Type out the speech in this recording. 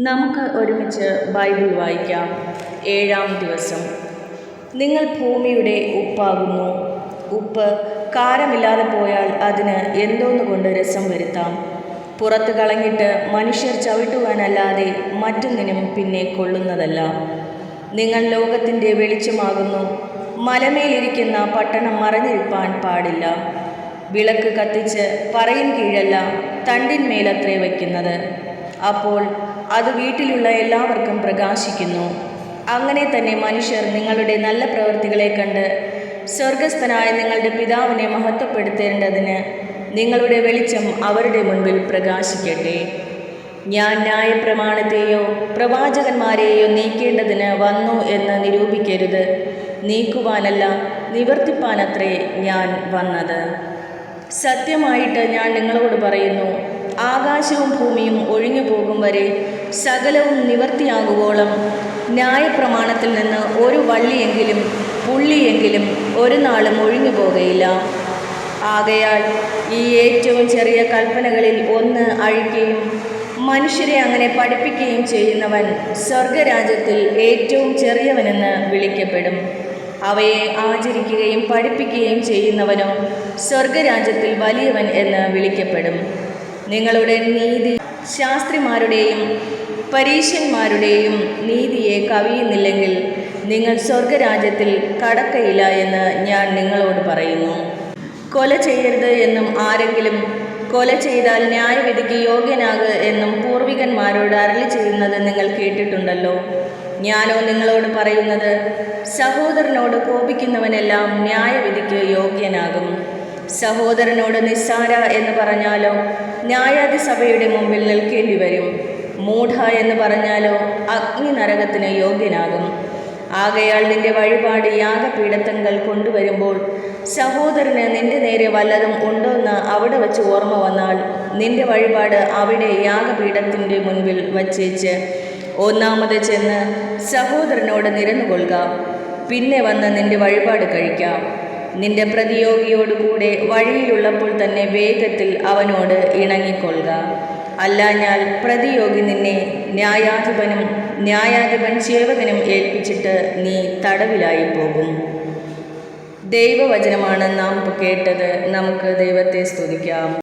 നമുക്ക് ഒരുമിച്ച് ബൈബിൾ വായിക്കാം. ഏഴാം ദിവസം. നിങ്ങൾ ഭൂമിയുടെ ഉപ്പാകുന്നു. ഉപ്പ് കാരമില്ലാതെ പോയാൽ അതിന് എന്തോന്നുകൊണ്ട് രസം വരുത്താം? പുറത്ത് കളഞ്ഞിട്ട് മനുഷ്യർ ചവിട്ടുവാനല്ലാതെ മറ്റൊന്നിനും പിന്നെ കൊള്ളുന്നതല്ല. നിങ്ങൾ ലോകത്തിന്റെ വെളിച്ചമാകുന്നു. മലമേലിരിക്കുന്ന പട്ടണം മറഞ്ഞിരിപ്പാൻ പാടില്ല. വിളക്ക് കത്തിച്ച് പറയിൻ കീഴല്ല തണ്ടിന്മേലത്രേ വയ്ക്കുന്നത്. അപ്പോൾ അത് വീട്ടിലുള്ള എല്ലാവർക്കും പ്രകാശിക്കുന്നു. അങ്ങനെ തന്നെ മനുഷ്യർ നിങ്ങളുടെ നല്ല പ്രവൃത്തികളെ കണ്ട് സ്വർഗസ്ഥനായ നിങ്ങളുടെ പിതാവിനെ മഹത്വപ്പെടുത്തേണ്ടതിന് നിങ്ങളുടെ വെളിച്ചം അവരുടെ മുൻപിൽ പ്രകാശിക്കട്ടെ. ഞാൻ ന്യായപ്രമാണത്തെയോ പ്രവാചകന്മാരെയോ നീക്കേണ്ടതിന് വന്നു എന്ന് നിരൂപിക്കരുത്. നീക്കുവാനല്ല നിവർത്തിപ്പാനത്രേ ഞാൻ വന്നത്. സത്യമായിട്ട് ഞാൻ നിങ്ങളോട് പറയുന്നു ആകാശവും ഭൂമിയും ഒഴിഞ്ഞു പോകും വരെ സകലവും നിവർത്തിയാകുവോളം. ന്യായപ്രമാണത്തിൽ നിന്ന് ഒരു വള്ളിയെങ്കിലും പുള്ളിയെങ്കിലും ഒരു നാളും ഒഴിഞ്ഞു പോകുകയില്ല ആകയാൽ ഈ ഏറ്റവും ചെറിയ കൽപ്പനകളിൽ ഒന്ന് അഴിക്കുകയും മനുഷ്യരെ അങ്ങനെ പഠിപ്പിക്കുകയും ചെയ്യുന്നവൻ സ്വർഗരാജ്യത്തിൽ ഏറ്റവും ചെറിയവനെന്ന് വിളിക്കപ്പെടും. അവയെ ആചരിക്കുകയും പഠിപ്പിക്കുകയും ചെയ്യുന്നവനോ സ്വർഗരാജ്യത്തിൽ വലിയവൻ എന്ന് വിളിക്കപ്പെടും. നിങ്ങളുടെ നീതി ശാസ്ത്രിമാരുടെയും പരീശന്മാരുടെയും നീതിയെ കവിയുന്നില്ലെങ്കിൽ നിങ്ങൾ സ്വർഗരാജ്യത്തിൽ കടക്കയില്ല എന്ന് ഞാൻ നിങ്ങളോട് പറയുന്നു. കൊല ചെയ്യരുത് എന്നും ആരെങ്കിലും കൊല ചെയ്താൽ ന്യായവിധിക്ക് യോഗ്യനാകുക എന്നും പൂർവികന്മാരോട് അരളി ചെയ്യുന്നത് നിങ്ങൾ കേട്ടിട്ടുണ്ടല്ലോ. ഞാനോ നിങ്ങളോട് പറയുന്നത് സഹോദരനോട് കോപിക്കുന്നവനെല്ലാം ന്യായവിധിക്ക് യോഗ്യനാകും. സഹോദരനോട് നിസ്സാര എന്ന് പറഞ്ഞാലോ ന്യായാധിസഭയുടെ മുമ്പിൽ നിൽക്കേണ്ടി വരും. മൂഢ എന്ന് പറഞ്ഞാലോ അഗ്നി നരകത്തിന് യോഗ്യനാകും. ആകയാൽ നിന്റെ വഴിപാട് യാഗപീഠത്തങ്ങൾ കൊണ്ടുവരുമ്പോൾ സഹോദരന് നിന്റെ നേരെ വല്ലതും ഉണ്ടോയെന്ന് അവിടെ വച്ച് ഓർമ്മ വന്നാൽ നിന്റെ വഴിപാട് അവിടെ യാഗപീഠത്തിന്റെ മുൻപിൽ വച്ചേച്ച് ഒന്നാമത് ചെന്ന് സഹോദരനോട് നിരന്നുകൊള്ളുക. പിന്നെ വന്ന് നിന്റെ വഴിപാട് കഴിക്കാം. നിന്റെ പ്രതിയോഗിയോടുകൂടെ വഴിയിലുള്ളപ്പോൾ തന്നെ വേഗത്തിൽ അവനോട് ഇണങ്ങിക്കൊള്ളുക. അല്ലാഞ്ഞാൽ പ്രതിയോഗി നിന്നെ ന്യായാധിപനും ന്യായാധിപൻ സേവകനും ഏൽപ്പിച്ചിട്ട് നീ തടവിലായി പോകും ദൈവവചനമാണ് നാം കേട്ടത്. നമുക്ക് ദൈവത്തെ സ്തുതിക്കാം.